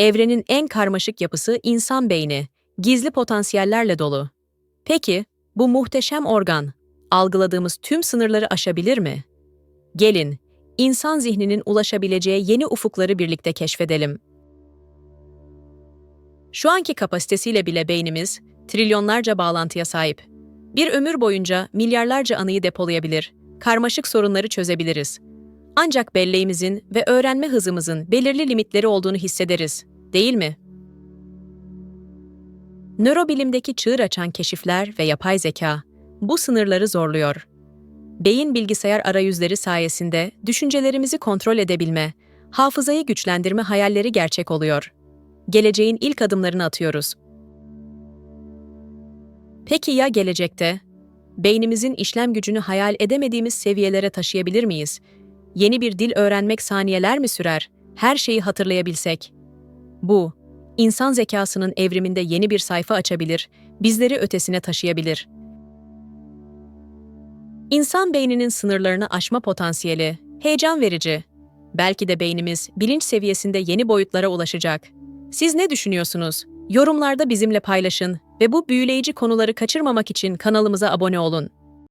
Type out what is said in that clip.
Evrenin en karmaşık yapısı insan beyni, gizli potansiyellerle dolu. Peki, bu muhteşem organ, algıladığımız tüm sınırları aşabilir mi? Gelin, insan zihninin ulaşabileceği yeni ufukları birlikte keşfedelim. Şu anki kapasitesiyle bile beynimiz, trilyonlarca bağlantıya sahip. Bir ömür boyunca milyarlarca anıyı depolayabilir, karmaşık sorunları çözebiliriz. Ancak belleğimizin ve öğrenme hızımızın belirli limitleri olduğunu hissederiz, değil mi? Nörobilimdeki çığır açan keşifler ve yapay zeka bu sınırları zorluyor. Beyin bilgisayar arayüzleri sayesinde düşüncelerimizi kontrol edebilme, hafızayı güçlendirme hayalleri gerçek oluyor. Geleceğin ilk adımlarını atıyoruz. Peki ya gelecekte? Beynimizin işlem gücünü hayal edemediğimiz seviyelere taşıyabilir miyiz? Yeni bir dil öğrenmek saniyeler mi sürer? Her şeyi hatırlayabilsek. Bu, insan zekasının evriminde yeni bir sayfa açabilir, bizleri ötesine taşıyabilir. İnsan beyninin sınırlarını aşma potansiyeli heyecan verici. Belki de beynimiz bilinç seviyesinde yeni boyutlara ulaşacak. Siz ne düşünüyorsunuz? Yorumlarda bizimle paylaşın ve bu büyüleyici konuları kaçırmamak için kanalımıza abone olun.